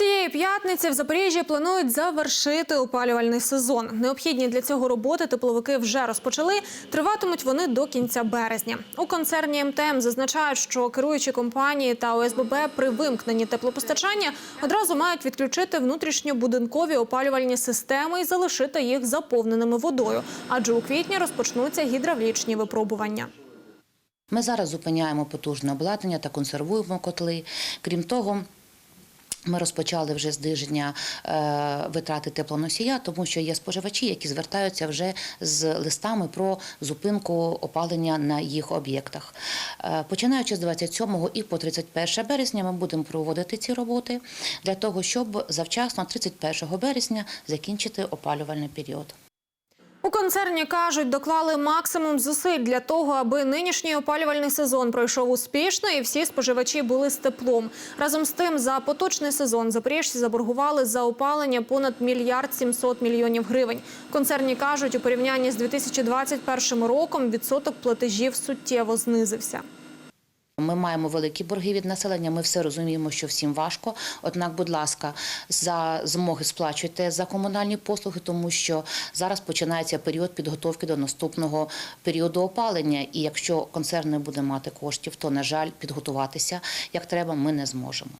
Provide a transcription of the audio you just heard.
Цієї п'ятниці в Запоріжжі планують завершити опалювальний сезон. Необхідні для цього роботи тепловики вже розпочали. Триватимуть вони до кінця березня. У концерні МТМ зазначають, що керуючі компанії та ОСББ при вимкненні теплопостачання одразу мають відключити внутрішньобудинкові опалювальні системи і залишити їх заповненими водою, адже у квітні розпочнуться гідравлічні випробування. Ми зараз зупиняємо потужне обладнання та консервуємо котли. Крім того, ми розпочали вже зниження е, витрати теплоносія, тому що є споживачі, які звертаються вже з листами про зупинку опалення на їх об'єктах. Е, починаючи з 27 і по 31 березня, ми будемо проводити ці роботи для того, щоб завчасно 31 березня закінчити опалювальний період. У концерні кажуть, доклали максимум зусиль для того, аби нинішній опалювальний сезон пройшов успішно і всі споживачі були з теплом. Разом з тим, за поточний сезон запоріжці заборгували за опалення понад мільярд 700 мільйонів гривень. Концерні кажуть, у порівнянні з 2021 роком відсоток платежів суттєво знизився. Ми маємо великі борги від населення. Ми все розуміємо, що всім важко. Однак, будь ласка, за змоги сплачуйте за комунальні послуги, тому що зараз починається період підготовки до наступного періоду опалення. І якщо концерн не буде мати коштів, то на жаль, підготуватися як треба, ми не зможемо.